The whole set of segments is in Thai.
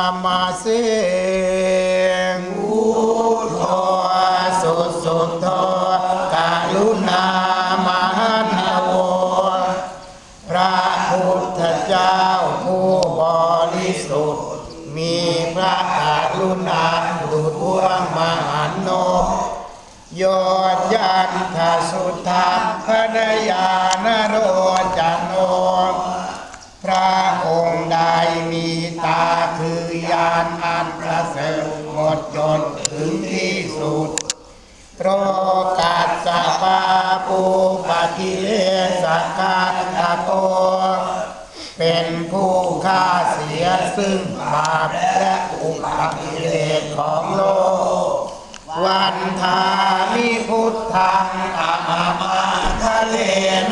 ามาเสงอุโทสุสุโทกาลุณามหันโวพระพุทธเจ้าผู้บริสุทธิ์มีพระกรุณาดุจดวงมหันนบยอดยันทสุทัพพนยานโรานอันประเสริฐหมดจนถึงที่สุดโรกัสสะปาปูปะกิเลสกาตะโต เป็นผู้ฆ่าเสียซึ่งบาปและอุปกิเลสของโลก วันทามิพุทธังอามาทะเลน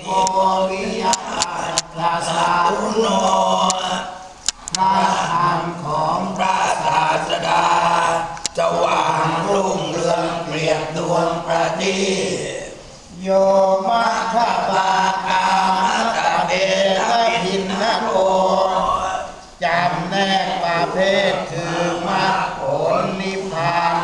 โพวิยาตาสาวโนพระธรรมของพระศาสดาจะว่างรุ่งเรืองเปรียบดวงประทีโยมะขบากามตะเบทหินนโกจำแนกประเภทคือมรรคผลนิพพาน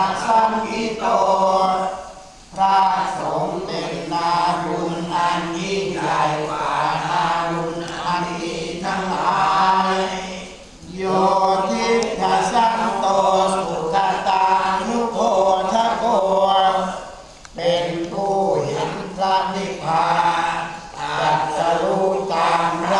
กตาสังกิโต พระสงฆ์เป็นนาบุญอันยิ่งใหญ่กว่านาบุญอันดีทั้งหลาย โยทิทัสสันโตสุขตานุโพทะโก เป็นผู้เห็นพระนิพพานตรัสรู้ตามพระ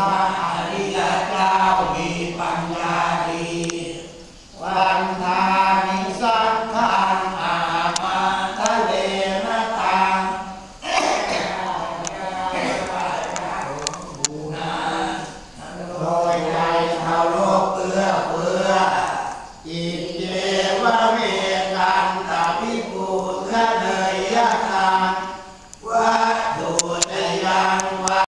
ระอริยเจ้ามีปัญญาดีวันทานิสังขังอามาเลนะตังโดยใจาโลกเอื้อเฟื้ออิเยวะเมกันตาพิบู